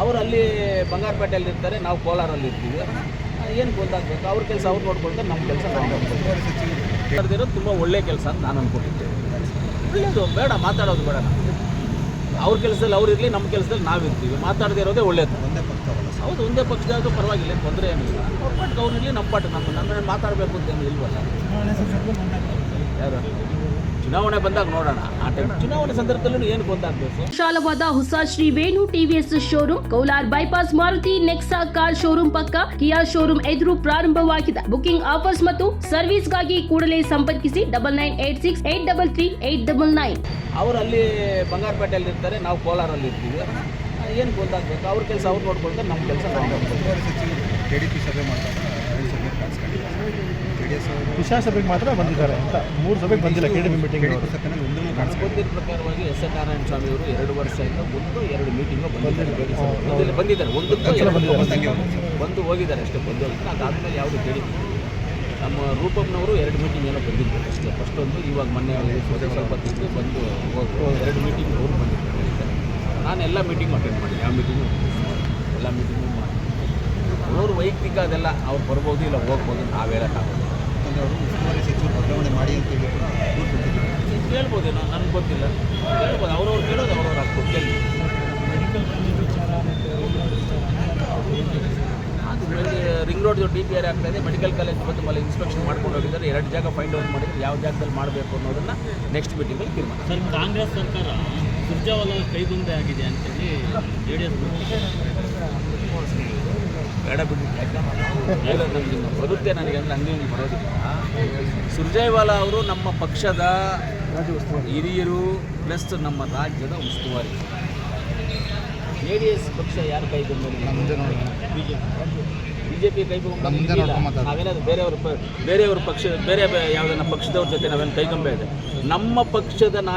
ಅವರು ಅಲ್ಲಿ ಬಂಗಾರಪೇಟೆಯಲ್ಲಿ ಇರ್ತಾರೆ, ನಾವು ಕೋಲಾರಲ್ಲಿ ಇರ್ತೀವಿ. ಏನು ಗೊತ್ತಾಗಬೇಕು ಅವ್ರ ಕೆಲಸ ಅವ್ರು ನೋಡ್ಕೊಳ್ತಾರೆ ನಮ್ಮ ಕೆಲಸ ನಾವು ತುಂಬ ಒಳ್ಳೆ ಕೆಲಸ ಅಂತ ನಾನು ಅಂದ್ಕೊಂಡಿದ್ದೇನೆ ಒಳ್ಳೆಯದು ಬೇಡ, ಮಾತಾಡೋದು ಬೇಡ ಅವ್ರ ಕೆಲಸದಲ್ಲಿ ಅವ್ರು ಇರಲಿ ನಮ್ಮ ಕೆಲಸದಲ್ಲಿ ನಾವು ಇರ್ತೀವಿ. ಮಾತಾಡದೇ ಇರೋದೇ ಒಳ್ಳೇದು. ಒಂದೇ ಪಕ್ಷ ಹೌದು, ಒಂದೇ ಪಕ್ಷದಾದ್ರೂ ಪರವಾಗಿಲ್ಲ ತೊಂದರೆ ಏನಿಲ್ಲ. ಅವ್ರ ಪಾಟ್ಗೆ ಅವ್ರು ಇರಲಿ ನಮ್ಮ ಪಾಠ ನಮ್ಮ ನನ್ನ ಮಾತಾಡಬೇಕು ಅಂತ ಏನು ಇಲ್ವಲ್ಲ. ಯಾರು? ಚುನಾವಣೆ ಬಂದಾಗ ನೋಡೋಣ. ಆ ಟೈಮ್ ಚುನಾವಣೆ ಸಂದರ್ಭದಲ್ಲೂ ಏನು ಗೊತ್ತಾಗಬೇಕು? ವಿಶಾಲವಾದ ಹೊಸ Shri Venu TVS showroom Kolar bypass Maruti Nexa car showroom ಪಕ್ಕ ಕಿಯಾ ಶೋರೂಮ್ ಎದುರು ಪ್ರಾರಂಭವಾಗಿದೆ. ಬುಕಿಂಗ್ ಆಫರ್ಸ್ ಮತ್ತು ಸರ್ವಿಸ್ಗಾಗಿ ಕೂಡಲೇ ಸಂಪರ್ಕಿಸಿ double nine eight six eight double three eight double nine ಅವರು ಅಲ್ಲಿ ಬಂಗಾರಪೇಟೆಯಲ್ಲಿ ಇರ್ತಾರೆ ನಾವು ಕೋಲಾರಲ್ಲಿ ಇರ್ತೀವಿ. ಏನು ಗೊತ್ತಾಗಬೇಕು? ಅವ್ರ ಕೆಲಸ ಅವ್ರು ನೋಡ್ಕೊಳ್ತಾರೆ ನಮ್ಮ ಕೆಲಸ ನಾವು ಡಿ ಪಿ ಸಭೆ ಮಾಡ್ತಾರೆ. ಅವರು ವಿಶ್ವಾಸಸಭೆಗೆ ಮಾತ್ರ ಬಂದಿದ್ದಾರೆ ಅಂತ. ಮೂರು ಸಭೆಗೆ ಬಂದಿಲ್ಲ ಕೆ ಡಿ ಪಿ ಮೀಟಿಂಗ್ ಗೊತ್ತಿದ್ದ ಪ್ರಕಾರವಾಗಿ ಎಸ್ ಎ ನಾರಾಯಣ ಸ್ವಾಮಿ ಅವರು ಎರಡು ವರ್ಷದಿಂದ ಒಂದು ಎರಡು ಮೀಟಿಂಗ್ ಬಂದಿದ್ದಾರೆ. ಬಂದಿದ್ದಾರೆ. ಒಂದು ಬಂದು ಹೋಗಿದ್ದಾರೆ. ಅಷ್ಟೇ ಬಂದು ಅದಾದಮೇಲೆ ಯಾವುದು ಕೇಳಿ. ನಮ್ಮ ರೂಪಮ್ನವರು ಎರಡು ಮೀಟಿಂಗ್ ಏನೋ ಬಂದಿದ್ದಾರೆ ಅಷ್ಟೇ. ಫಸ್ಟ್ ಒಂದು ಇವಾಗ ಮೊನ್ನೆ ಸ್ವಲ್ಪ ಸ್ವಲ್ಪ ತಿಂದು ಬಂದು ಎರಡು ಮೀಟಿಂಗ್ ಅವರು ಬಂದಿದ್ದಾರೆ ನಾನು ಎಲ್ಲ ಮೀಟಿಂಗ್ ಅಟೆಂಡ್ ಮಾಡಿ ಯಾವ ಮೀಟಿಂಗು ಎಲ್ಲ ಮೀಟಿಂಗು ಮಾಡಿ. ಅವ್ರ ವೈಯಕ್ತಿಕ ಅದೆಲ್ಲ ಅವ್ರು ಬರ್ಬೋದು ಇಲ್ಲ ಹೋಗ್ಬೋದು ನಾವು ಹೇಳೋಕ್ಕಾಗೋದು ಯಾಕಂದರೆ ಅವರು ಉಸ್ತುವಾರಿ ಸಚಿವರು ಬದಲಾವಣೆ ಮಾಡಿ ಅಂತೇಳಿ ಕೂಡ ದೂರು ಕೊಟ್ಟಿದ್ದಾರೆ ಕೇಳ್ಬೋದೇನೋ ನನಗೆ ಗೊತ್ತಿಲ್ಲ. ಕೇಳ್ಬೋದು ಅವ್ರವ್ರು ಕೇಳೋದು ಅವ್ರವ್ರು ಹಾಕ್ಬೋದು ಕೇಳಿ. Ring road D P R ಆಗ್ತಾ ಇದೆ ಮೆಡಿಕಲ್ ಕಾಲೇಜ್ ಬಂದು ಮೇಲೆ ಇನ್ಸ್ಪೆಕ್ಷನ್ ಮಾಡ್ಕೊಂಡು ಹೋಗಿದ್ದಾರೆ. ಎರಡು ಜಾಗ ಫೈಂಡ್ ಔಟ್ ಮಾಡಿದ್ರೆ ಯಾವ ಜಾಗದಲ್ಲಿ ಮಾಡಬೇಕು ಅನ್ನೋದನ್ನು ನೆಕ್ಸ್ಟ್ ಮೀಟಿಂಗಲ್ಲಿ ತೀರ್ಮಾನ. ಸರ್ ಕಾಂಗ್ರೆಸ್ ಸರ್ಕಾರ ಸುರ್ಜಾವಾಲ ಕೈಗೊಂದೆ ಆಗಿದೆ ಅಂತೇಳಿ ಜೆ ಡಿ ಎಸ್ ಬೇಡ ಬಿಡಿ ಹೇಳೋದು ನಮಗೆ ಬರುತ್ತೆ ನನಗೆ ಅಂದರೆ ಹಿಂಗೆ ಬರೋದಿಲ್ಲ. ಸುರ್ಜೇವಾಲಾ ಅವರು ನಮ್ಮ ಪಕ್ಷದ ಹಿರಿಯರು ಪ್ಲಸ್ ನಮ್ಮ ರಾಜ್ಯದ ಉಸ್ತುವಾರಿ. ಜೆ ಡಿ ಎಸ್ ಪಕ್ಷ ಯಾರು ಕೈ ಬಿ ಜೆ ಪಿ ಮಾತಾಡು. ನಾವೇನಾದ್ರು ಬೇರೆಯವ್ರ ಬೇರೆಯವ್ರ ಪಕ್ಷ ಬೇರೆ ಯಾವುದನ್ನ ಪಕ್ಷದವ್ರ ಜೊತೆ ನಾವೇನು ಕೈಗೊಂಬೇ ಇದೆ. ನಮ್ಮ ಪಕ್ಷದ ನಾಯ